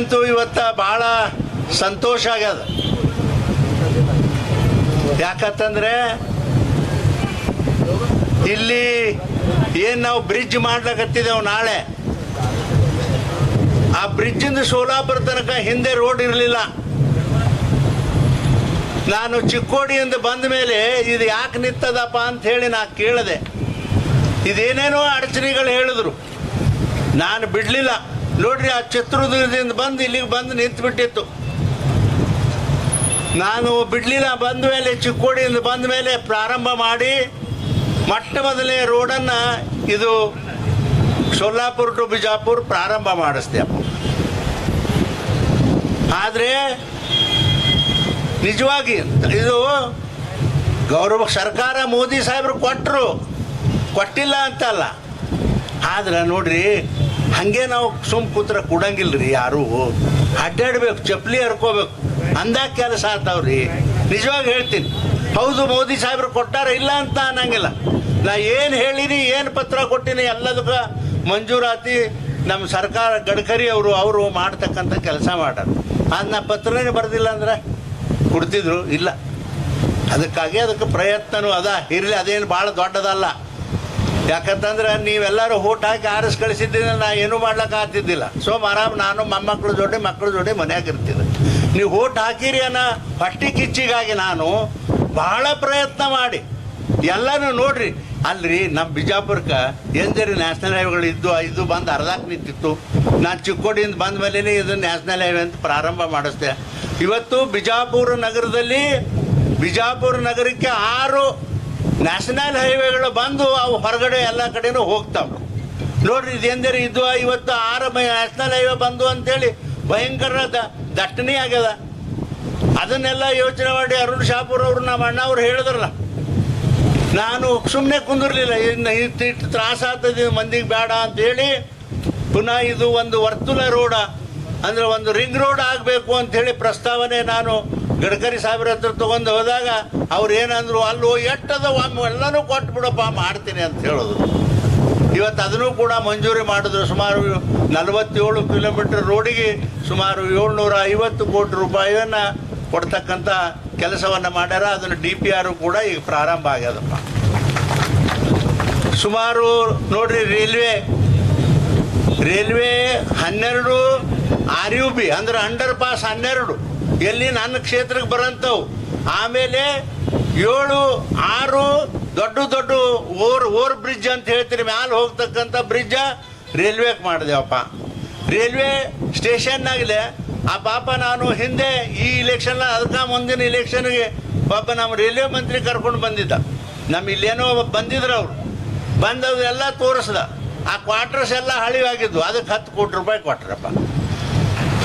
ನನಗಂತೂ ಇವತ್ತ ಭಾಳ ಸಂತೋಷ ಆಗ್ಯದ. ಯಾಕಂತಂದ್ರೆ ಇಲ್ಲಿ ಏನು ನಾವು ಬ್ರಿಡ್ಜ್ ಮಾಡ್ಲಕತ್ತಿದ್ದೇವೆ ನಾಳೆ. ಆ ಬ್ರಿಡ್ಜಿಂದ ಸೋಲಾಪುರ ತನಕ ಹಿಂದೆ ರೋಡ್ ಇರಲಿಲ್ಲ. ನಾನು ಚಿಕ್ಕೋಡಿಯಿಂದ ಬಂದ ಮೇಲೆ ಇದು ಯಾಕೆ ನಿಂತದಪ್ಪ ಅಂತ ಹೇಳಿ ನಾ ಕೇಳಿದೆ. ಇದೇನೇನೋ ಅಡಚಣೆಗಳು ಹೇಳಿದ್ರು. ನಾನು ಬಿಡಲಿಲ್ಲ. ನೋಡ್ರಿ, ಆ ಚಿತ್ರದುರ್ಗದಿಂದ ಬಂದು ಇಲ್ಲಿಗೆ ಬಂದು ನಿಂತುಬಿಟ್ಟಿತ್ತು ನಾನು ಬಿಡಲಿಲ್ಲ ಬಂದ ಮೇಲೆ, ಚಿಕ್ಕೋಡಿಯಿಂದ ಬಂದ ಮೇಲೆ ಪ್ರಾರಂಭ ಮಾಡಿ ಮೊಟ್ಟ ಮೊದಲನೇ ರೋಡನ್ನು ಇದು ಸೊಲ್ಲಾಪುರ ಟು ಬಿಜಾಪುರ ಪ್ರಾರಂಭ ಮಾಡಿಸ್ದೆ ಆದರೆ ನಿಜವಾಗಿ ಇದು ಗೌರವ ಸರ್ಕಾರ ಮೋದಿ ಸಾಹೇಬರು ಕೊಟ್ಟರು ಕೊಟ್ಟಿಲ್ಲ ಅಂತಲ್ಲ. ಆದ್ರೆ ನೋಡ್ರಿ ಹಾಗೆ ನಾವು ಸುಮ್ ಕೂತ್ರ ಕೊಡಂಗಿಲ್ಲ ರೀ ಯಾರು. ಅಡ್ಡಾಡ್ಬೇಕು, ಚಪ್ಪಲಿ ಹರ್ಕೋಬೇಕು. ಅಂದಾಗ ಕೆಲಸ ಆತಾವ್ರಿ. ನಿಜವಾಗಿ ಹೇಳ್ತೀನಿ. ಹೌದು, ಮೋದಿ ಸಾಹೇಬ್ರು ಕೊಟ್ಟಾರ, ಇಲ್ಲ ಅಂತ ಅನ್ನಂಗಿಲ್ಲ. ನಾ ಏನು ಹೇಳಿನಿ, ಏನು ಪತ್ರ ಕೊಟ್ಟಿನಿ, ಎಲ್ಲದಕ್ಕೆ ಮಂಜೂರಾತಿ ನಮ್ಮ ಸರ್ಕಾರ ಗಡ್ಕರಿ ಅವರು ಅವರು ಮಾಡ್ತಕ್ಕಂಥ ಕೆಲಸ ಮಾಡ್ಯಾರ. ಅದನ್ನ ಪತ್ರನೇ ಬರೆದಿಲ್ಲ ಅಂದ್ರೆ ಕೊಡ್ತಿದ್ರು, ಇಲ್ಲ. ಅದಕ್ಕಾಗಿ ಅದಕ್ಕೆ ಪ್ರಯತ್ನನೂ ಅದ. ಇರಲಿ, ಅದೇನು ಭಾಳ ದೊಡ್ಡದಲ್ಲ. ಯಾಕಂತಂದ್ರೆ ನೀವೆಲ್ಲರೂ ಊಟ ಹಾಕಿ ಆರಿಸ್ ಕಳಿಸಿದ್ದೀನಿ ನಾ ಏನು ಮಾಡ್ಲಿಕ್ಕೆ ಆಗ್ತಿದ್ದಿಲ್ಲ. ಸೊ ಆರಾಮ್ ನಾನು ಮೊಮ್ಮಕ್ಕಳ ಜೋಡಿ ಮಕ್ಕಳ ಜೋಡಿ ಮನ್ಯಾಗ ಇರ್ತಿದ್ದೆ. ನೀವು ಊಟ ಹಾಕಿರಿ ಅನ್ನೋ ಹೊಟ್ಟಿ ಕಿಚ್ಚಿಗಾಗಿ ನಾನು ಬಹಳ ಪ್ರಯತ್ನ ಮಾಡಿ. ಎಲ್ಲನೂ ನೋಡ್ರಿ, ಅಲ್ರಿ ನಮ್ಮ ಬಿಜಾಪುರಕ್ಕೆ ಎಂಜರಿ ನ್ಯಾಷನಲ್ ಹೈವೇಗಳು ಇದ್ದು, ಇದು ಬಂದು ಅರ್ಧಕ್ಕೆ ನಿಂತಿತ್ತು. ನಾನು ಚಿಕ್ಕೋಡಿಯಿಂದ ಬಂದ ಮೇಲೆ ಇದು ನ್ಯಾಷನಲ್ ಹೈವೇ ಅಂತ ಪ್ರಾರಂಭ ಮಾಡಿಸ್ದೆ. ಇವತ್ತು ಬಿಜಾಪುರ ನಗರದಲ್ಲಿ, ಬಿಜಾಪುರ ನಗರಕ್ಕೆ ಆರು ನ್ಯಾಷನಲ್ ಹೈವೇಗಳು ಬಂದು ಅವು ಹೊರಗಡೆ ಎಲ್ಲ ಕಡೆನೂ ಹೋಗ್ತಾವೆ. ನೋಡ್ರಿ ಇದೆಂದರೆ ಇದು ಇವತ್ತು ಆರು ನ್ಯಾಷನಲ್ ಹೈವೇ ಬಂದು ಅಂತೇಳಿ ಭಯಂಕರ ದಟ್ಟಣೆ ಆಗ್ಯದ. ಅದನ್ನೆಲ್ಲ ಯೋಚನೆ ಮಾಡಿ ಅರುಣ್ ಶಾಪುರ್ ಅವರು ನಮ್ಮ ಅಣ್ಣ ಅವ್ರು ಹೇಳಿದ್ರಲ್ಲ, ನಾನು ಸುಮ್ಮನೆ ಕುಂದಿರ್ಲಿಲ್ಲ, ಇನ್ನು ಇಷ್ಟು ಇಷ್ಟು ತ್ರಾಸ ಆಗ್ತದೆ, ಮಂದಿಗೆ ಬೇಡ ಅಂತ ಹೇಳಿ ಪುನಃ ಇದು ಒಂದು ವರ್ತುಲ ರೋಡ, ಅಂದ್ರೆ ಒಂದು ರಿಂಗ್ ರೋಡ್ ಆಗಬೇಕು ಹೇಳಿ ಪ್ರಸ್ತಾವನೆ ನಾನು ಗಡ್ಕರಿ ಸಾಹೇಬ್ರ ಹತ್ರ ತಗೊಂಡು ಹೋದಾಗ ಅವ್ರು ಏನಂದ್ರು, ಅಲ್ಲೋ ಎಟ್ಟದ ಒಮ್ಮೆ ಎಲ್ಲನೂ ಕೊಟ್ಟು ಬಿಡಪ್ಪ, ಮಾಡ್ತೀನಿ ಅಂತ ಹೇಳೋದು. ಇವತ್ತು ಅದನ್ನು ಕೂಡ ಮಂಜೂರಿ ಮಾಡಿದ್ರು. ಸುಮಾರು ನಲವತ್ತೇಳು ಕಿಲೋಮೀಟರ್ ರೋಡಿಗೆ ಸುಮಾರು ಏಳ್ನೂರ ಐವತ್ತು ಕೋಟಿ ರೂಪಾಯಿಯನ್ನು ಕೊಡ್ತಕ್ಕಂಥ ಕೆಲಸವನ್ನು ಮಾಡ್ಯಾರ. ಅದನ್ನು ಡಿ ಪಿ ಆರು ಕೂಡ ಈಗ ಪ್ರಾರಂಭ ಆಗ್ಯದಪ್ಪ. ಸುಮಾರು ನೋಡ್ರಿ, ರೈಲ್ವೆ ರೈಲ್ವೆ ಹನ್ನೆರಡು ಆರ್ ಯು ಬಿ ಅಂದ್ರೆ ಅಂಡರ್ ಪಾಸ್ ಹನ್ನೆರಡು. ಎಲ್ಲಿ ನನ್ನ ಕ್ಷೇತ್ರಕ್ಕೆ ಬರೋಂಥವು? ಆಮೇಲೆ ಏಳು, ಆರು, ದೊಡ್ಡ ದೊಡ್ಡ ಓರ್ ಓರ್ ಬ್ರಿಡ್ಜ್ ಅಂತ ಹೇಳ್ತೀರಿ ಮ್ಯಾಲೆ ಹೋಗ್ತಕ್ಕಂಥ ಬ್ರಿಡ್ಜ ರೈಲ್ವೆಗೆ ಮಾಡಿದೆವಪ್ಪ. ರೈಲ್ವೆ ಸ್ಟೇಷನ್ನಾಗಲೇ ಆ ಪಾಪ ನಾನು ಹಿಂದೆ ಈ ಇಲೆಕ್ಷನ್ ಅದಕ್ಕೆ ಮುಂದಿನ ಇಲೆಕ್ಷನ್ಗೆ ಪಾಪ ನಮ್ಮ ರೈಲ್ವೆ ಮಂತ್ರಿ ಕರ್ಕೊಂಡು ಬಂದಿದ್ದ. ನಮ್ಮ ಇಲ್ಲೇನೋ ಬಂದಿದ್ರು ಅವರು. ಬಂದವ್ರು ಎಲ್ಲ ತೋರಿಸ್ದ. ಆ ಕ್ವಾರ್ಟರ್ಸ್ ಎಲ್ಲ ಹಳಿವಾಗಿದ್ವು. ಅದಕ್ಕೆ ಹತ್ತು ಕೋಟಿ ರೂಪಾಯಿ ಕೊಟ್ರಪ್ಪ.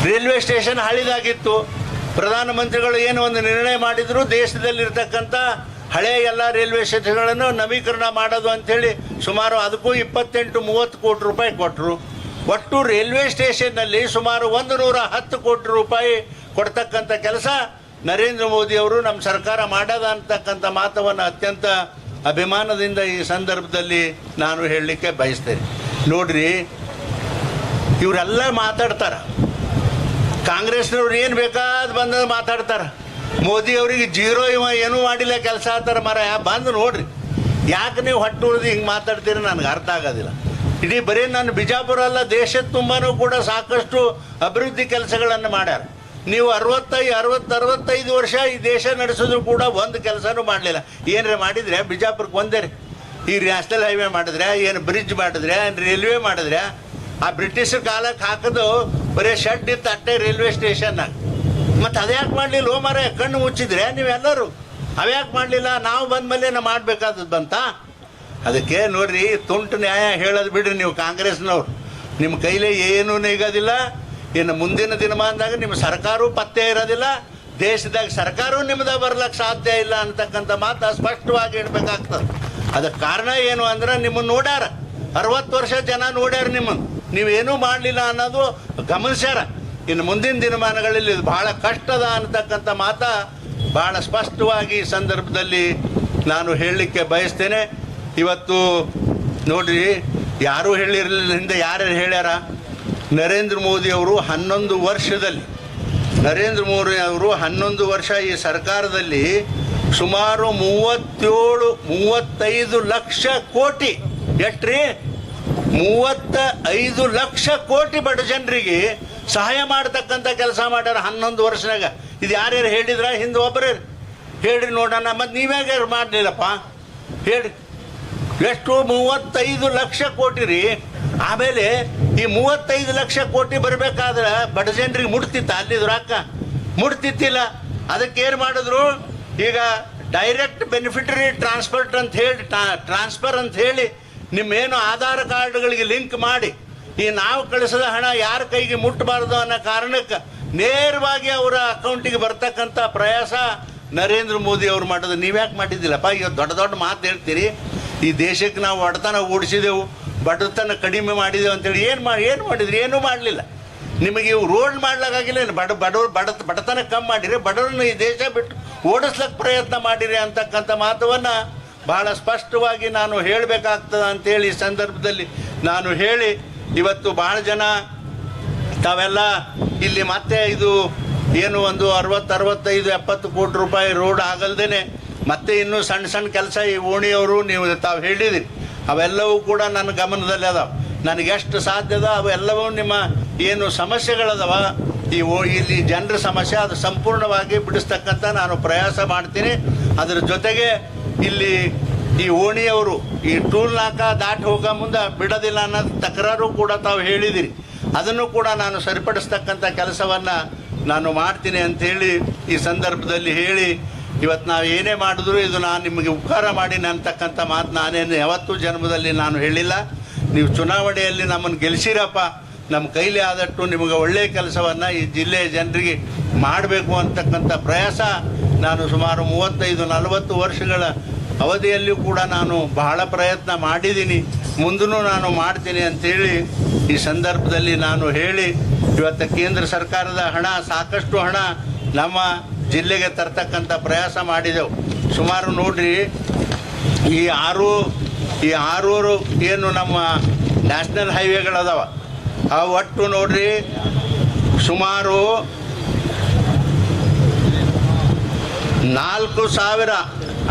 ರೈಲ್ವೆ ಸ್ಟೇಷನ್ ಹಳಿದಾಗಿತ್ತು. ಪ್ರಧಾನಮಂತ್ರಿಗಳು ಏನು ಒಂದು ನಿರ್ಣಯ ಮಾಡಿದ್ರು, ದೇಶದಲ್ಲಿರ್ತಕ್ಕಂಥ ಹಳೆಯ ಎಲ್ಲ ರೈಲ್ವೆ ಸ್ಟೇಷನ್ಗಳನ್ನು ನವೀಕರಣ ಮಾಡೋದು ಅಂಥೇಳಿ ಸುಮಾರು ಅದಕ್ಕೂ ಇಪ್ಪತ್ತೆಂಟು ಮೂವತ್ತು ಕೋಟಿ ರೂಪಾಯಿ ಕೊಟ್ಟರು ಒಟ್ಟು ರೈಲ್ವೆ ಸ್ಟೇಷನ್ನಲ್ಲಿ ಸುಮಾರು ಒಂದು ನೂರ ಹತ್ತು ಕೋಟಿ ರೂಪಾಯಿ ಕೊಡ್ತಕ್ಕಂಥ ಕೆಲಸ ನರೇಂದ್ರ ಮೋದಿ ಅವರು ನಮ್ಮ ಸರ್ಕಾರ ಮಾಡದ ಅಂತಕ್ಕಂಥ ಮಾತವನ್ನು ಅತ್ಯಂತ ಅಭಿಮಾನದಿಂದ ಈ ಸಂದರ್ಭದಲ್ಲಿ ನಾನು ಹೇಳಲಿಕ್ಕೆ ಬಯಸ್ತೇನೆ. ನೋಡ್ರಿ, ಇವರೆಲ್ಲ ಮಾತಾಡ್ತಾರೆ. ಕಾಂಗ್ರೆಸ್ನವ್ರು ಏನು ಬೇಕಾದ್ ಬಂದ ಮಾತಾಡ್ತಾರೆ. ಮೋದಿ ಅವರಿಗೆ ಜೀರೋ ಇವ ಏನೂ ಮಾಡಿಲ್ಲ ಕೆಲಸ ಆತಾರ ಮರ ಬಂದು ನೋಡ್ರಿ. ಯಾಕೆ ನೀವು ಹೊಟ್ಟು ಉಳಿದು ಹಿಂಗೆ ಮಾತಾಡ್ತೀರಿ ನನಗೆ ಅರ್ಥ ಆಗೋದಿಲ್ಲ. ಇಡೀ ಬರೀ ನಾನು ಬಿಜಾಪುರ ಅಲ್ಲ, ದೇಶದ ತುಂಬಾನು ಕೂಡ ಸಾಕಷ್ಟು ಅಭಿವೃದ್ಧಿ ಕೆಲಸಗಳನ್ನು ಮಾಡ್ಯಾರ. ನೀವು ಅರವತ್ತೈದು ಅರವತ್ತು, ಅರವತ್ತೈದು ವರ್ಷ ಈ ದೇಶ ನಡೆಸಿದ್ರು ಕೂಡ ಒಂದು ಕೆಲಸನೂ ಮಾಡಲಿಲ್ಲ. ಏನ್ರಿ ಮಾಡಿದ್ರೆ? ಬಿಜಾಪುರಕ್ಕೆ ಒಂದೇ ರೀ ಈ ನ್ಯಾಷನಲ್ ಹೈವೇ ಮಾಡಿದ್ರೆ, ಏನು ಬ್ರಿಡ್ಜ್ ಮಾಡಿದ್ರೆ ರೈಲ್ವೆ ಮಾಡಿದ್ರೆ ಆ ಬ್ರಿಟಿಷರ್ ಕಾಲಕ್ಕೆ ಹಾಕೋದು ಬರೀ ಶೆಡ್ ಇತ್ತು ಅಟ್ಟೆ ರೈಲ್ವೆ ಸ್ಟೇಷನ್ನಾಗ ಮತ್ತು ಅದ್ಯಾಕೆ ಮಾಡಲಿಲ್ಲ? ಓ ಮರ ಕಣ್ಣು ಮುಚ್ಚಿದ್ರೆ ನೀವೆಲ್ಲರೂ. ಅವ್ಯಾಕೆ ಮಾಡಲಿಲ್ಲ? ನಾವು ಬಂದ ಮೇಲೆ ನಾವು ಮಾಡಬೇಕಾದದ್ದು ಬಂತ ಅದಕ್ಕೆ ನೋಡ್ರಿ, ತುಂಟು ನ್ಯಾಯ ಹೇಳೋದು ಬಿಡ್ರಿ ನೀವು ಕಾಂಗ್ರೆಸ್ನವ್ರು. ನಿಮ್ಮ ಕೈಲೇ ಏನೂ ನೀಗೋದಿಲ್ಲ. ಇನ್ನು ಮುಂದಿನ ದಿನಮಾನದಾಗ ನಿಮ್ಮ ಸರ್ಕಾರವೂ ಪತ್ತೆ ಇರೋದಿಲ್ಲ. ದೇಶದಾಗ ಸರ್ಕಾರವೂ ನಿಮ್ದ ಬರ್ಲಿಕ್ಕೆ ಸಾಧ್ಯ ಇಲ್ಲ ಅಂತಕ್ಕಂಥ ಮಾತು ಸ್ಪಷ್ಟವಾಗಿ ಇಡಬೇಕಾಗ್ತದೆ ಅದಕ್ಕೆ ಕಾರಣ ಏನು ಅಂದ್ರೆ ನಿಮ್ಮನ್ನು ನೋಡ್ಯಾರ. ಅರವತ್ತು ವರ್ಷ ಜನ ನೋಡ್ಯಾರ ನಿಮ್ಮನ್ನು ನೀವೇನೂ ಮಾಡಲಿಲ್ಲ ಅನ್ನೋದು ಗಮನಿಸ್ಯಾರ. ಇನ್ನು ಮುಂದಿನ ದಿನಮಾನಗಳಲ್ಲಿ ಇದು ಬಹಳ ಕಷ್ಟದ ಅನ್ನತಕ್ಕಂಥ ಮಾತ ಬಹಳ ಸ್ಪಷ್ಟವಾಗಿ ಈ ಸಂದರ್ಭದಲ್ಲಿ ನಾನು ಹೇಳಲಿಕ್ಕೆ ಬಯಸ್ತೇನೆ. ಇವತ್ತು ನೋಡ್ರಿ, ಯಾರೂ ಹೇಳಿರಲಿಲ್ಲ ಹಿಂದೆ ಯಾರ್ಯಾರು ಹೇಳ್ಯಾರ? ನರೇಂದ್ರ ಮೋದಿ ಅವರು ಹನ್ನೊಂದು ವರ್ಷದಲ್ಲಿ, ನರೇಂದ್ರ ಮೋದಿ ಅವರು ಹನ್ನೊಂದು ವರ್ಷ ಈ ಸರ್ಕಾರದಲ್ಲಿ ಸುಮಾರು ಮೂವತ್ತೇಳು, ಮೂವತ್ತೈದು ಲಕ್ಷ ಕೋಟಿ ಎಷ್ಟ್ರಿ? ಮೂವತ್ತ ಐದು ಲಕ್ಷ ಕೋಟಿ ಬಡ ಜನರಿಗೆ ಸಹಾಯ ಮಾಡತಕ್ಕಂಥ ಕೆಲಸ ಮಾಡ್ಯಾರ ಹನ್ನೊಂದು ವರ್ಷನಾಗ. ಇದು ಯಾರ್ಯಾರು ಹೇಳಿದ್ರ? ಹಿಂದೆ ಒಬ್ಬರೇ ಹೇಳ್ರಿ ನೋಡೋಣ ಮತ್ತು ನೀವ್ಯಾಗ ಮಾಡಲಿಲ್ಲಪ್ಪ? ಹೇಳ್ರಿ. ಎಷ್ಟು? ಮೂವತ್ತೈದು ಲಕ್ಷ ಕೋಟಿ ರೀ. ಆಮೇಲೆ ಈ ಮೂವತ್ತೈದು ಲಕ್ಷ ಕೋಟಿ ಬರಬೇಕಾದ್ರೆ ಬಡ ಜನರಿಗೆ ಮುಟ್ತಿತ್ತ? ಅಲ್ಲಿದ್ರು ಅಕ್ಕ ಮುಟ್ತಿತ್ತಿಲ್ಲ. ಅದಕ್ಕೆ ಏನು ಮಾಡಿದ್ರು? ಈಗ ಡೈರೆಕ್ಟ್ ಬೆನಿಫಿಟರಿ ಟ್ರಾನ್ಸ್ಫರ್ ಅಂತ ಹೇಳಿ ಟ್ರಾನ್ಸ್ಫರ್ ಅಂತ ಹೇಳಿ ನಿಮ್ಮೇನು ಆಧಾರ್ ಕಾರ್ಡ್ಗಳಿಗೆ ಲಿಂಕ್ ಮಾಡಿ ಈ ನಾವು ಕಳಿಸಿದ ಹಣ ಯಾರ ಕೈಗೆ ಮುಟ್ಟಬಾರದು ಅನ್ನೋ ಕಾರಣಕ್ಕೆ ನೇರವಾಗಿ ಅವರ ಅಕೌಂಟಿಗೆ ಬರ್ತಕ್ಕಂಥ ಪ್ರಯಾಸ ನರೇಂದ್ರ ಮೋದಿ ಅವರು ಮಾಡೋದು. ನೀವ್ಯಾಕೆ ಮಾಡಿದ್ದಿಲ್ಲಪ್ಪ? ಈಗ ದೊಡ್ಡ ದೊಡ್ಡ ಮಾತು ಹೇಳ್ತೀರಿ. ಈ ದೇಶಕ್ಕೆ ನಾವು ಒಡತನ ಓಡಿಸಿದೆವು, ಬಡತನ ಕಡಿಮೆ ಮಾಡಿದೆವು ಅಂತೇಳಿ ಏನು ಮಾಡಿ ಏನು ಮಾಡಿದ್ರಿ? ಏನೂ ಮಾಡಲಿಲ್ಲ. ನಿಮಗೆ ಇವು ರೋಡ್ ಮಾಡ್ಲಾಗಿಲ್ಲ ಬಡ ಬಡವ್ರು ಬಡ ಬಡತನ ಕಮ್ಮಿ ಮಾಡಿರಿ, ಬಡವ್ರನ್ನ ಈ ದೇಶ ಬಿಟ್ಟು ಓಡಿಸ್ಲಕ್ಕೆ ಪ್ರಯತ್ನ ಮಾಡಿರಿ ಅಂತಕ್ಕಂಥ ಮಾತವನ್ನು ಬಹಳ ಸ್ಪಷ್ಟವಾಗಿ ನಾನು ಹೇಳಬೇಕಾಗ್ತದೆ ಅಂತೇಳಿ ಈ ಸಂದರ್ಭದಲ್ಲಿ ನಾನು ಹೇಳಿ, ಇವತ್ತು ಬಹಳ ಜನ ತಾವೆಲ್ಲ ಇಲ್ಲಿ ಮತ್ತೆ ಇದು ಏನು ಒಂದು ಅರವತ್ತು ಅರವತ್ತೈದು ಎಪ್ಪತ್ತು ಕೋಟಿ ರೂಪಾಯಿ ರೋಡ್ ಆಗಲ್ದೇನೆ ಮತ್ತೆ ಇನ್ನೂ ಸಣ್ಣ ಸಣ್ಣ ಕೆಲಸ ಈ ಓಣಿಯವರು ನೀವು ತಾವು ಹೇಳಿದಿರಿ. ಅವೆಲ್ಲವೂ ಕೂಡ ನನ್ನ ಗಮನದಲ್ಲಿ ಅದಾವ. ನನಗೆ ಎಷ್ಟು ಸಾಧ್ಯದ ಅವೆಲ್ಲವೂ ನಿಮ್ಮ ಏನು ಸಮಸ್ಯೆಗಳದವ? ಈ ಇಲ್ಲಿ ಜನರ ಸಮಸ್ಯೆ, ಅದು ಸಂಪೂರ್ಣವಾಗಿ ಬಿಡಿಸ್ತಕ್ಕಂಥ ನಾನು ಪ್ರಯಾಸ ಮಾಡ್ತೀನಿ. ಅದರ ಜೊತೆಗೆ ಇಲ್ಲಿ ಈ ಓಣಿಯವರು ಈ ಟೂಲ್ ನಾಕ ದಾಟಿ ಹೋಗೋ ಮುಂದೆ ಬಿಡೋದಿಲ್ಲ ಅನ್ನೋದು ತಕರಾರು ಕೂಡ ತಾವು ಹೇಳಿದಿರಿ. ಅದನ್ನು ಕೂಡ ನಾನು ಸರಿಪಡಿಸ್ತಕ್ಕಂಥ ಕೆಲಸವನ್ನು ನಾನು ಮಾಡ್ತೀನಿ ಅಂಥೇಳಿ ಈ ಸಂದರ್ಭದಲ್ಲಿ ಹೇಳಿ, ಇವತ್ತು ನಾವು ಏನೇ ಮಾಡಿದ್ರು ಇದು ನಾನು ನಿಮಗೆ ಉಪಕಾರ ಮಾಡಿ ಅಂತಕ್ಕಂಥ ಮಾತು ನಾನೇನು ಯಾವತ್ತೂ ಜನ್ಮದಲ್ಲಿ ನಾನು ಹೇಳಿಲ್ಲ. ನೀವು ಚುನಾವಣೆಯಲ್ಲಿ ನಮ್ಮನ್ನು ಗೆಲ್ಲಿಸಿರಪ್ಪ ನಮ್ಮ ಕೈಲಿ ಆದಷ್ಟು ನಿಮಗೆ ಒಳ್ಳೆಯ ಕೆಲಸವನ್ನು ಈ ಜಿಲ್ಲೆಯ ಜನರಿಗೆ ಮಾಡಬೇಕು ಅಂತಕ್ಕಂಥ ಪ್ರಯಾಸ ನಾನು ಸುಮಾರು ಮೂವತ್ತೈದು, ನಲವತ್ತು ವರ್ಷಗಳ ಅವಧಿಯಲ್ಲಿಯೂ ಕೂಡ ನಾನು ಬಹಳ ಪ್ರಯತ್ನ ಮಾಡಿದ್ದೀನಿ. ಮುಂದೂ ನಾನು ಮಾಡ್ತೀನಿ ಅಂತೇಳಿ ಈ ಸಂದರ್ಭದಲ್ಲಿ ನಾನು ಹೇಳಿ, ಇವತ್ತು ಕೇಂದ್ರ ಸರ್ಕಾರದ ಹಣ, ಸಾಕಷ್ಟು ಹಣ ನಮ್ಮ ಜಿಲ್ಲೆಗೆ ತರ್ತಕ್ಕಂಥ ಪ್ರಯಾಸ ಮಾಡಿದೆವು. ಸುಮಾರು ನೋಡ್ರಿ, ಈ ಆರು, ಈ ಆರೂರು ಏನು ನಮ್ಮ ನ್ಯಾಷನಲ್ ಹೈವೇಗಳದಾವ, ಆ ಒಟ್ಟು ನೋಡ್ರಿ, ಸುಮಾರು ನಾಲ್ಕು ಸಾವಿರ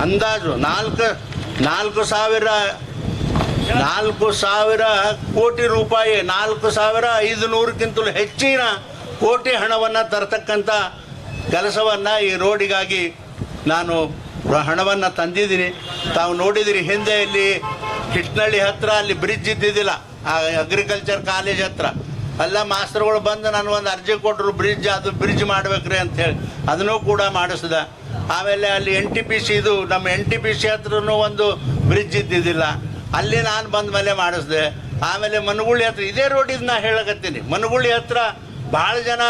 ಅಂದಾಜು, ನಾಲ್ಕು ನಾಲ್ಕು ಸಾವಿರ ನಾಲ್ಕು ಸಾವಿರ ಕೋಟಿ ರೂಪಾಯಿ, ನಾಲ್ಕು ಸಾವಿರ ಐದು ನೂರಕ್ಕಿಂತಲೂ ಹೆಚ್ಚಿನ ಕೋಟಿ ಹಣವನ್ನು ತರ್ತಕ್ಕಂಥ ಕೆಲಸವನ್ನು ಈ ರೋಡಿಗಾಗಿ ನಾನು ಹಣವನ್ನು ತಂದಿದ್ದೀನಿ. ತಾವು ನೋಡಿದಿರಿ, ಹಿಂದೆ ಇಲ್ಲಿ ಹಿಟ್ನಳ್ಳಿ ಹತ್ರ ಅಲ್ಲಿ ಬ್ರಿಡ್ಜ್ ಇದ್ದಿದ್ದಿಲ್ಲ, ಆ ಅಗ್ರಿಕಲ್ಚರ್ ಕಾಲೇಜ್ ಹತ್ರ. ಎಲ್ಲ ಮಾಸ್ತರ್ಗಳು ಬಂದು ನಾನು ಒಂದು ಅರ್ಜಿ ಕೊಟ್ಟರು ಬ್ರಿಡ್ಜ್ ಅದು ಬ್ರಿಡ್ಜ್ ಮಾಡ್ಬೇಕ್ರಿ ಅಂತೇಳಿ ಅದನ್ನು ಕೂಡ ಮಾಡಿಸ್ದೆ. ಆಮೇಲೆ ಅಲ್ಲಿ ಎನ್ ಟಿ ಪಿ ಸಿ ಇದು, ನಮ್ಮ ಎನ್ ಟಿ ಪಿ ಸಿ ಹತ್ರನು ಒಂದು ಬ್ರಿಡ್ಜ್ ಇದ್ದಿದ್ದಿಲ್ಲ. ಅಲ್ಲಿ ನಾನು ಬಂದ ಮೇಲೆ ಮಾಡಿಸ್ದೆ. ಆಮೇಲೆ ಮನಗುಳಿ ಹತ್ರ, ಇದೇ ರೋಡಿಗೆ ನಾ ಹೇಳಕತ್ತೀನಿ. ಮನಗುಳಿ ಹತ್ರ ಭಾಳ ಜನ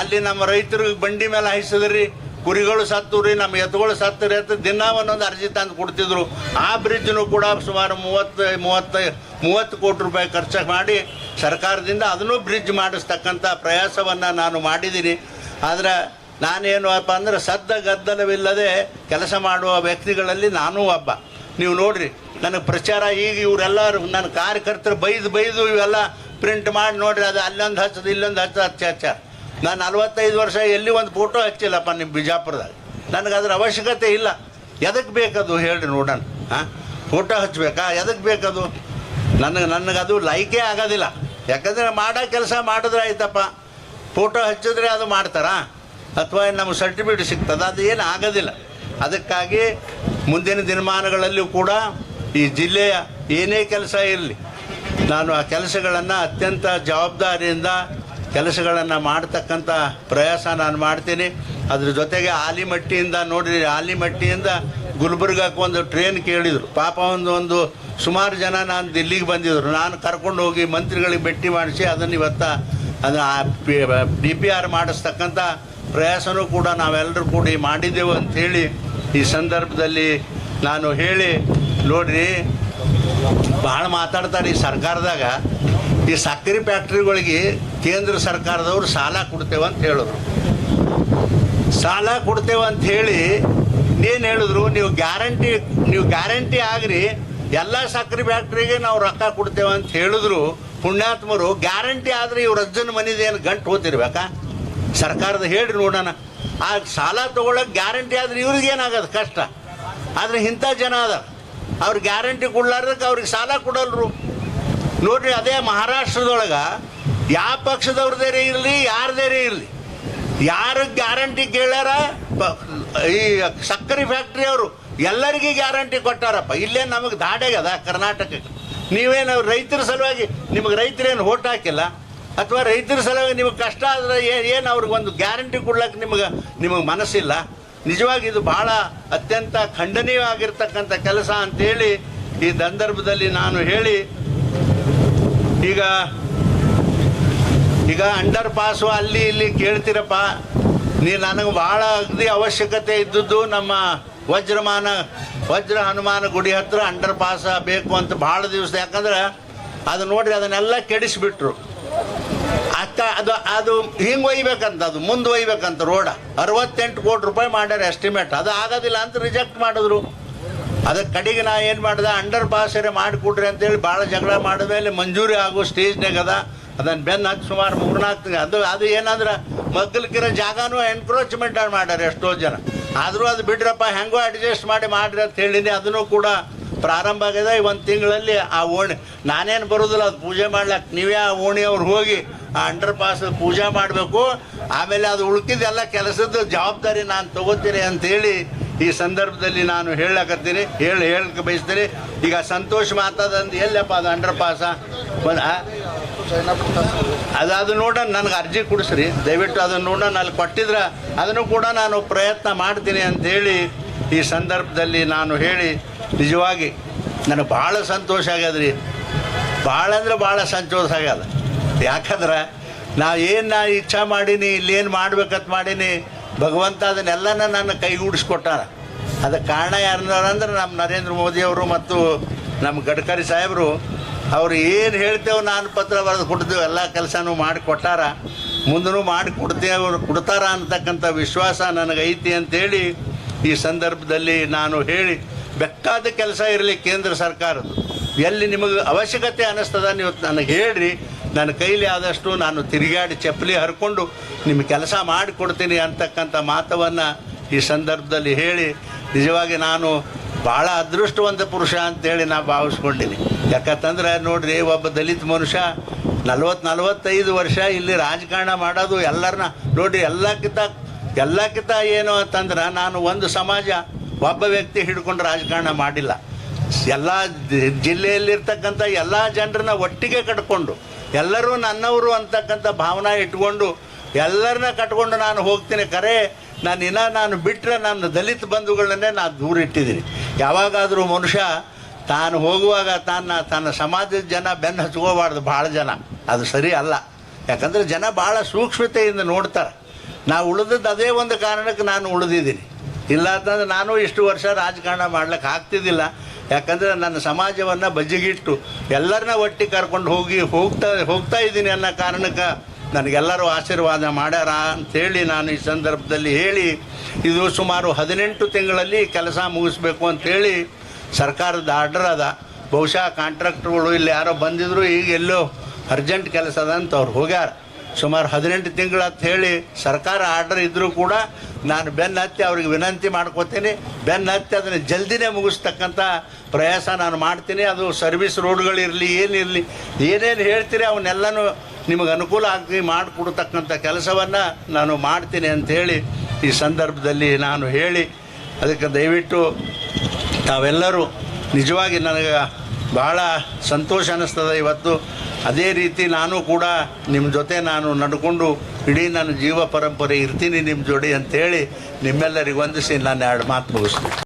ಅಲ್ಲಿ ನಮ್ಮ ರೈತರು ಬಂಡಿ ಮೇಲೆ ಹಾಯಿಸಿದ್ರಿ. ಕುರಿಗಳು ಸತ್ತು ರೀ ನಮ್ಮ ಎತ್ತುಗಳು ಸತ್ತು ರೀ ಅಂತ ದಿನ ಒಂದೊಂದು ಅರ್ಜಿ ತಂದು ಕೊಡ್ತಿದ್ರು. ಆ ಬ್ರಿಡ್ಜ್ನು ಕೂಡ ಸುಮಾರು ಮೂವತ್ತು ಮೂವತ್ತು ಮೂವತ್ತು ಕೋಟಿ ರೂಪಾಯಿ ಖರ್ಚು ಮಾಡಿ ಸರ್ಕಾರದಿಂದ ಅದನ್ನು ಬ್ರಿಡ್ಜ್ ಮಾಡಿಸ್ತಕ್ಕಂಥ ಪ್ರಯಾಸವನ್ನು ನಾನು ಮಾಡಿದ್ದೀನಿ. ಆದರೆ ನಾನೇನು ಅಪ್ಪ ಅಂದ್ರೆ ಸದ್ದ ಗದ್ದಲವಿಲ್ಲದೆ ಕೆಲಸ ಮಾಡುವ ವ್ಯಕ್ತಿಗಳಲ್ಲಿ ನಾನೂ ಒಬ್ಬ ನೀವು ನೋಡ್ರಿ, ನನಗೆ ಪ್ರಚಾರ ಈಗ ಇವರೆಲ್ಲರೂ, ನನ್ನ ಕಾರ್ಯಕರ್ತರು ಬೈದು ಬೈದು ಇವೆಲ್ಲ ಪ್ರಿಂಟ್ ಮಾಡಿ ನೋಡ್ರಿ, ಅದು ಅಲ್ಲೊಂದು ಹಚ್ಚದು, ಇಲ್ಲೊಂದು ಹಚ್ಚದು, ಹಚ್ಚ ನಾನು ನಲ್ವತ್ತೈದು ವರ್ಷ ಎಲ್ಲಿ ಒಂದು ಫೋಟೋ ಹಚ್ಚಿಲ್ಲಪ್ಪ ನಿಮ್ಮ ಬಿಜಾಪುರದಾಗ ನನಗೆ ಅದರ ಅವಶ್ಯಕತೆ ಇಲ್ಲ. ಎದಕ್ಕೆ ಬೇಕದು ಹೇಳ್ರಿ ನೋಡೋಣ ಹಾಂ ಫೋಟೋ ಹಚ್ಚಬೇಕಾ ಎದಕ್ಕೆ ಬೇಕದು? ನನಗೆ ನನಗೆ ಅದು ಲೈಕೇ ಆಗೋದಿಲ್ಲ. ಯಾಕಂದರೆ ಮಾಡೋ ಕೆಲಸ ಮಾಡಿದ್ರೆ ಆಯ್ತಪ್ಪ. ಫೋಟೋ ಹಚ್ಚಿದ್ರೆ ಅದು ಮಾಡ್ತಾರಾ? ಅಥವಾ ನಮಗೆ ಸರ್ಟಿಫಿಕೇಟ್ ಸಿಗ್ತದೆ, ಅದು ಏನು ಆಗೋದಿಲ್ಲ. ಅದಕ್ಕಾಗಿ ಮುಂದಿನ ದಿನಮಾನಗಳಲ್ಲಿಯೂ ಕೂಡ ಈ ಜಿಲ್ಲೆಯ ಏನೇ ಕೆಲಸ ಇರಲಿ, ನಾನು ಆ ಕೆಲಸಗಳನ್ನು ಅತ್ಯಂತ ಜವಾಬ್ದಾರಿಯಿಂದ ಕೆಲಸಗಳನ್ನು ಮಾಡ್ತಕ್ಕಂಥ ಪ್ರಯಾಸ ನಾನು ಮಾಡ್ತೀನಿ. ಅದ್ರ ಜೊತೆಗೆ ಆಲಿಮಟ್ಟಿಯಿಂದ ನೋಡಿರಿ ಆಲಿಮಟ್ಟಿಯಿಂದ ಗುಲ್ಬರ್ಗಕ್ಕೆ ಒಂದು ಟ್ರೈನ್ ಕೇಳಿದರು. ಪಾಪ ಒಂದು ಒಂದು ಸುಮಾರು ಜನ ನಾನು ದಿಲ್ಲಿಗೆ ಬಂದಿದ್ದರು ನಾನು ಕರ್ಕೊಂಡು ಹೋಗಿ ಮಂತ್ರಿಗಳಿಗೆ ಭೇಟಿ ಮಾಡಿಸಿ ಅದನ್ನು ಇವತ್ತ ಅದನ್ನು ಡಿ ಪಿ ಆರ್ ಮಾಡಿಸ್ತಕ್ಕಂಥ ಪ್ರಯಾಸನೂ ಕೂಡ ನಾವೆಲ್ಲರೂ ಕೂಡಿ ಮಾಡಿದ್ದೆವು ಅಂಥೇಳಿ ಈ ಸಂದರ್ಭದಲ್ಲಿ ನಾನು ಹೇಳಿ, ನೋಡ್ರಿ ಭಾಳ ಮಾತಾಡ್ತಾರೆ ಈ ಸರ್ಕಾರದಾಗ. ಈ ಸಕ್ಕರೆ ಫ್ಯಾಕ್ಟ್ರಿಗಳಿಗೆ ಕೇಂದ್ರ ಸರ್ಕಾರದವರು ಸಾಲ ಕೊಡ್ತೇವೆ ಅಂತ ಹೇಳಿದ್ರು. ಸಾಲ ಕೊಡ್ತೇವೆ ಅಂತ ಹೇಳಿ ಏನು ಹೇಳಿದ್ರು, ನೀವು ಗ್ಯಾರಂಟಿ ನೀವು ಗ್ಯಾರಂಟಿ ಆಗ್ರಿ, ಎಲ್ಲ ಸಕ್ಕರೆ ಫ್ಯಾಕ್ಟ್ರಿಗೆ ನಾವು ರೊಕ್ಕ ಕೊಡ್ತೇವೆ ಅಂತ ಹೇಳಿದ್ರು ಪುಣ್ಯಾತ್ಮರು, ಗ್ಯಾರಂಟಿ ಆದರೆ ಇವ್ರ ಅಜ್ಜನ ಮನಿದೇನು ಗಂಟು ಹೋತಿರ್ಬೇಕಾ ಸರ್ಕಾರದ ಹೇಳಿ ನೋಡೋಣ. ಆ ಸಾಲ ತೊಗೊಳಕ್ಕೆ ಗ್ಯಾರಂಟಿ ಆದ್ರೆ ಇವ್ರಿಗೆ ಏನಾಗದು? ಕಷ್ಟ. ಆದರೆ ಇಂಥ ಜನ ಅದ. ಅವ್ರು ಗ್ಯಾರಂಟಿ ಕೊಡ್ಲಾರ್ದಕ್ಕೆ ಅವ್ರಿಗೆ ಸಾಲ ಕೊಡಲ್ರು. ನೋಡ್ರಿ, ಅದೇ ಮಹಾರಾಷ್ಟ್ರದೊಳಗೆ ಯಾವ ಪಕ್ಷದವ್ರದೇ ಇರಲಿ ಯಾರದೇ ಇರಲಿ. ಯಾರು ಗ್ಯಾರಂಟಿ ಕೇಳ್ಯಾರ? ಈ ಸಕ್ಕರೆ ಫ್ಯಾಕ್ಟ್ರಿ ಅವರು ಎಲ್ಲರಿಗೂ ಗ್ಯಾರಂಟಿ ಕೊಟ್ಟಾರಪ್ಪ. ಇಲ್ಲೇ ನಮಗೆ ದಾಡೆಗದ ಕರ್ನಾಟಕಕ್ಕೆ. ನೀವೇನು ರೈತರ ಸಲುವಾಗಿ ನಿಮಗೆ ರೈತರೇನು ಓಟ್ ಹಾಕಿಲ್ಲ? ಅಥವಾ ರೈತರ ಸಲುವಾಗಿ ನಿಮಗೆ ಕಷ್ಟ ಆದರೆ ಏನು ಅವ್ರಿಗೆ ಒಂದು ಗ್ಯಾರಂಟಿ ಕೊಡ್ಲಿಕ್ಕೆ ನಿಮಗೆ ನಿಮಗೆ ಮನಸ್ಸಿಲ್ಲ? ನಿಜವಾಗಿ ಇದು ಬಹಳ ಅತ್ಯಂತ ಖಂಡನೀಯವಾಗಿರ್ತಕ್ಕಂಥ ಕೆಲಸ ಅಂತೇಳಿ ಈ ಸಂದರ್ಭದಲ್ಲಿ ನಾನು ಹೇಳಿ, ಈಗ ಈಗ ಅಂಡರ್ ಪಾಸು ಅಲ್ಲಿ ಇಲ್ಲಿ ಕೇಳ್ತೀರಪ್ಪ. ನೀ ನನಗೆ ಭಾಳ ಅಗದಿ ಅವಶ್ಯಕತೆ ಇದ್ದದ್ದು ನಮ್ಮ ವಜ್ರಮಾನ ವಜ್ರ ಹನುಮಾನ ಗುಡಿ ಹತ್ರ ಅಂಡರ್ ಪಾಸ ಬೇಕು ಅಂತ ಭಾಳ ದಿವಸ ಯಾಕಂದ್ರೆ ಅದು ನೋಡಿ ಅದನ್ನೆಲ್ಲ ಕೆಡಿಸ್ಬಿಟ್ರು. ಅತ್ತ ಅದು ಅದು ಹಿಂಗೆ ಒಯ್ಬೇಕಂತ, ಅದು ಮುಂದೆ ಒಯ್ಬೇಕಂತ ರೋಡ. ಅರವತ್ತೆಂಟು ಕೋಟಿ ರೂಪಾಯಿ ಮಾಡ್ಯಾರ ಎಸ್ಟಿಮೇಟ್ ಅದು ಆಗೋದಿಲ್ಲ ಅಂತ ರಿಜೆಕ್ಟ್ ಮಾಡಿದ್ರು. ಅದಕ್ಕೆ ಕಡೆಗೆ ನಾ ಏನು ಮಾಡಿದೆ ಅಂಡರ್ ಪಾಸರೇ ಮಾಡಿಕೊಡ್ರಿ ಅಂತೇಳಿ ಭಾಳ ಜಗಳ ಮಾಡಿದ. ಮೇಲೆ ಮಂಜೂರಿ ಆಗೋ ಸ್ಟೇಜ್ನಾಗ ಅದ. ಅದನ್ನು ಬೆನ್ನು ಹಚ್ಚಿ ಸುಮಾರು ಮೂರ್ನಾಲ್ಕು ನಾಲ್ಕು ಅದು ಅದು ಏನಂದ್ರೆ ಮಗ್ಗಲಿಕ್ಕಿರೋ ಜಾಗನೂ ಎನ್ಕ್ರೋಚ್ಮೆಂಟ್ ಮಾಡ್ಯಾರ ಎಷ್ಟೋ ಜನ. ಆದರೂ ಅದು ಬಿಡ್ರಪ್ಪ ಹೆಂಗೋ ಅಡ್ಜಸ್ಟ್ ಮಾಡಿ ಮಾಡ್ರಿ ಅಂತ ಹೇಳಿನಿ. ಅದನ್ನು ಕೂಡ ಪ್ರಾರಂಭ ಆಗಿದೆ ಒಂದು ತಿಂಗಳಲ್ಲಿ ಆ ಓಣಿ. ನಾನೇನು ಬರೋದಿಲ್ಲ, ಅದು ಪೂಜೆ ಮಾಡ್ಲಕ್ಕೆ ನೀವೇ ಆ ಓಣಿಯವ್ರು ಹೋಗಿ ಆ ಅಂಡರ್ ಪಾಸ್ ಪೂಜೆ ಮಾಡಬೇಕು. ಆಮೇಲೆ ಅದು ಉಳ್ಕಿದ್ದೆಲ್ಲ ಕೆಲಸದ ಜವಾಬ್ದಾರಿ ನಾನು ತಗೋತೀನಿ ಅಂತೇಳಿ ಈ ಸಂದರ್ಭದಲ್ಲಿ ನಾನು ಹೇಳಕತ್ತೀನಿ. ಹೇಳಿ, ಹೇಳಕ್ಕೆ ಬಯಸ್ತೀನಿ. ಈಗ ಸಂತೋಷ್ ಮಾತಾದಂದು ಎಲ್ಲಪ್ಪ ಅದು ಅಂಡರ್ ಪಾಸ? ಅದು ಅದು ನೋಡೋಣ ನನಗೆ ಅರ್ಜಿ ಕೊಡಿಸ್ರಿ. ದಯವಿಟ್ಟು ಅದನ್ನು ನೋಡೋಣ ಅಲ್ಲಿ ಕೊಟ್ಟಿದ್ರೆ ಅದನ್ನು ಕೂಡ ನಾನು ಪ್ರಯತ್ನ ಮಾಡ್ತೀನಿ ಅಂಥೇಳಿ ಈ ಸಂದರ್ಭದಲ್ಲಿ ನಾನು ಹೇಳಿ, ನಿಜವಾಗಿ ನನಗೆ ಭಾಳ ಸಂತೋಷ ಆಗ್ಯದ್ರಿ. ಭಾಳ ಅಂದ್ರೆ ಭಾಳ ಸಂತೋಷ ಆಗ್ಯದ. ಯಾಕಂದ್ರೆ ನಾವು ಏನು ನಾ ಇಚ್ಛಾ ಮಾಡೀನಿ ಇಲ್ಲೇನು ಮಾಡ್ಬೇಕಂತ ಮಾಡೀನಿ, ಭಗವಂತ ಅದನ್ನೆಲ್ಲನ ನನ್ನ ಕೈಗೂಡಿಸ್ಕೊಟ್ಟಾರ. ಅದಕ್ಕೆ ಕಾರಣ ಯಾರು ಅಂದ್ರೆ ನಮ್ಮ ನರೇಂದ್ರ ಮೋದಿಯವರು ಮತ್ತು ನಮ್ಮ ಗಡ್ಕರಿ ಸಾಹೇಬರು, ಅವ್ರು ಏನು ಹೇಳ್ತೇವೆ ನಾನು ಪತ್ರ ಬರೆದು ಕೊಡ್ತೇವೆ ಎಲ್ಲ ಕೆಲಸನೂ ಮಾಡಿಕೊಟ್ಟಾರ ಮುಂದೂ ಮಾಡಿ ಕೊಡ್ತೇವೆ ಕೊಡ್ತಾರ ಅಂತಕ್ಕಂಥ ವಿಶ್ವಾಸ ನನಗೈತಿ ಅಂತೇಳಿ ಈ ಸಂದರ್ಭದಲ್ಲಿ ನಾನು ಹೇಳಿ, ಬೆಕ್ಕಾದ ಕೆಲಸ ಇರಲಿ ಕೇಂದ್ರ ಸರ್ಕಾರದ್ದು. ಎಲ್ಲಿ ನಿಮಗೆ ಅವಶ್ಯಕತೆ ಅನ್ನಿಸ್ತದ ನೀವು ನನಗೆ ಹೇಳ್ರಿ. ನನ್ನ ಕೈಲಿ ಆದಷ್ಟು ನಾನು ತಿರುಗಾಡಿ ಚಪ್ಪಲಿ ಹರ್ಕೊಂಡು ನಿಮ್ಮ ಕೆಲಸ ಮಾಡಿಕೊಡ್ತೀನಿ ಅಂತಕ್ಕಂಥ ಮಾತವನ್ನು ಈ ಸಂದರ್ಭದಲ್ಲಿ ಹೇಳಿ ನಿಜವಾಗಿ ನಾನು ಭಾಳ ಅದೃಷ್ಟವಂತ ಪುರುಷ ಅಂತೇಳಿ ನಾನು ಭಾವಿಸ್ಕೊಂಡಿನಿ. ಯಾಕಂತಂದ್ರೆ ನೋಡ್ರಿ, ಒಬ್ಬ ದಲಿತ ಮನುಷ್ಯ ನಲ್ವತ್ತು ನಲ್ವತ್ತೈದು ವರ್ಷ ಇಲ್ಲಿ ರಾಜಕಾರಣ ಮಾಡೋದು ಎಲ್ಲರನ್ನ ನೋಡ್ರಿ, ಎಲ್ಲಕ್ಕಿಂತ ಎಲ್ಲಕ್ಕಿಂತ ಏನು ಅಂತಂದ್ರೆ ನಾನು ಒಂದು ಸಮಾಜ ಒಬ್ಬ ವ್ಯಕ್ತಿ ಹಿಡ್ಕೊಂಡು ರಾಜಕಾರಣ ಮಾಡಿಲ್ಲ. ಎಲ್ಲ ಜಿಲ್ಲೆಯಲ್ಲಿರ್ತಕ್ಕಂಥ ಎಲ್ಲ ಜನರನ್ನ ಒಟ್ಟಿಗೆ ಕಟ್ಕೊಂಡು ಎಲ್ಲರೂ ನನ್ನವರು ಅಂತಕ್ಕಂಥ ಭಾವನೆ ಇಟ್ಕೊಂಡು ಎಲ್ಲರನ್ನ ಕಟ್ಕೊಂಡು ನಾನು ಹೋಗ್ತೀನಿ. ಕರೆ ನಾನು ಇನ್ನ ನಾನು ಬಿಟ್ಟರೆ ನನ್ನ ದಲಿತ ಬಂಧುಗಳನ್ನೇ ನಾನು ದೂರ ಇಟ್ಟಿದ್ದೀನಿ. ಯಾವಾಗಾದರೂ ಮನುಷ್ಯ ತಾನು ಹೋಗುವಾಗ ತನ್ನ ತನ್ನ ಸಮಾಜದ ಜನ ಬೆನ್ನು ಹಚ್ಕೋಬಾರ್ದು ಭಾಳ ಜನ. ಅದು ಸರಿ ಅಲ್ಲ. ಯಾಕಂದರೆ ಜನ ಭಾಳ ಸೂಕ್ಷ್ಮತೆಯಿಂದ ನೋಡ್ತಾರೆ. ನಾವು ಉಳಿದದ್ದು ಅದೇ ಒಂದು ಕಾರಣಕ್ಕೆ ನಾನು ಉಳಿದಿದ್ದೀನಿ. ಇಲ್ಲ ಅಂತಂದ್ರೆ ನಾನು ಇಷ್ಟು ವರ್ಷ ರಾಜಕಾರಣ ಮಾಡ್ಲಿಕ್ಕೆ ಆಗ್ತಿದ್ದಿಲ್ಲ. ಯಾಕಂದರೆ ನನ್ನ ಸಮಾಜವನ್ನು ಬಜ್ಜಿಗಿಟ್ಟು ಎಲ್ಲರನ್ನ ಒಟ್ಟಿ ಕರ್ಕೊಂಡು ಹೋಗಿ ಹೋಗ್ತಾ ಹೋಗ್ತಾ ಇದ್ದೀನಿ ಅನ್ನೋ ಕಾರಣಕ್ಕೆ ನನಗೆಲ್ಲರೂ ಆಶೀರ್ವಾದ ಮಾಡ್ಯಾರ ಅಂಥೇಳಿ ನಾನು ಈ ಸಂದರ್ಭದಲ್ಲಿ ಹೇಳಿ, ಇದು ಸುಮಾರು ಹದಿನೆಂಟು ತಿಂಗಳಲ್ಲಿ ಕೆಲಸ ಮುಗಿಸ್ಬೇಕು ಅಂಥೇಳಿ ಸರ್ಕಾರದ ಆರ್ಡರ್ ಅದ. ಬಹುಶಃ ಕಾಂಟ್ರಾಕ್ಟ್ರುಗಳು ಇಲ್ಲಿ ಯಾರೋ ಬಂದಿದ್ರು, ಈಗ ಎಲ್ಲೋ ಅರ್ಜೆಂಟ್ ಕೆಲಸ ಅಂತ ಅವ್ರು ಹೋಗ್ಯಾರ. ಸುಮಾರು ಹದಿನೆಂಟು ತಿಂಗಳು ಅಂತ ಹೇಳಿ ಸರ್ಕಾರ ಆರ್ಡರ್ ಇದ್ದರೂ ಕೂಡ ನಾನು ಬೆನ್ನ ಹತ್ತಿ ಅವ್ರಿಗೆ ವಿನಂತಿ ಮಾಡ್ಕೋತೀನಿ. ಬೆನ್ನ ಹತ್ತಿ ಅದನ್ನು ಜಲ್ದಿನೇ ಮುಗಿಸ್ತಕ್ಕಂಥ ಪ್ರಯಾಸ ನಾನು ಮಾಡ್ತೀನಿ. ಅದು ಸರ್ವಿಸ್ ರೋಡ್ಗಳಿರಲಿ ಏನಿರಲಿ ಏನೇನು ಹೇಳ್ತೀರಿ ಅವನ್ನೆಲ್ಲನೂ ನಿಮಗೆ ಅನುಕೂಲ ಆಗಿ ಮಾಡಿಕೊಡ್ತಕ್ಕಂಥ ಕೆಲಸವನ್ನು ನಾನು ಮಾಡ್ತೀನಿ ಅಂಥೇಳಿ ಈ ಸಂದರ್ಭದಲ್ಲಿ ನಾನು ಹೇಳಿ, ಅದಕ್ಕೆ ದಯವಿಟ್ಟು ತಾವೆಲ್ಲರೂ ನಿಜವಾಗಿ ನನಗೆ ಭಾಳ ಸಂತೋಷ ಅನ್ನಿಸ್ತದೆ ಇವತ್ತು. ಅದೇ ರೀತಿ ನಾನು ಕೂಡ ನಿಮ್ಮ ಜೊತೆ ನಾನು ನಡ್ಕೊಂಡು ಇಡೀ ನನ್ನ ಜೀವ ಪರಂಪರೆ ಇರ್ತೀನಿ ನಿಮ್ಮ ಜೋಡಿ ಅಂತೇಳಿ ನಿಮ್ಮೆಲ್ಲರಿಗೆ ವಂದಿಸಿ ನಾನು ಎರಡು ಮಾತು ಮುಗಿಸ್ತೀನಿ.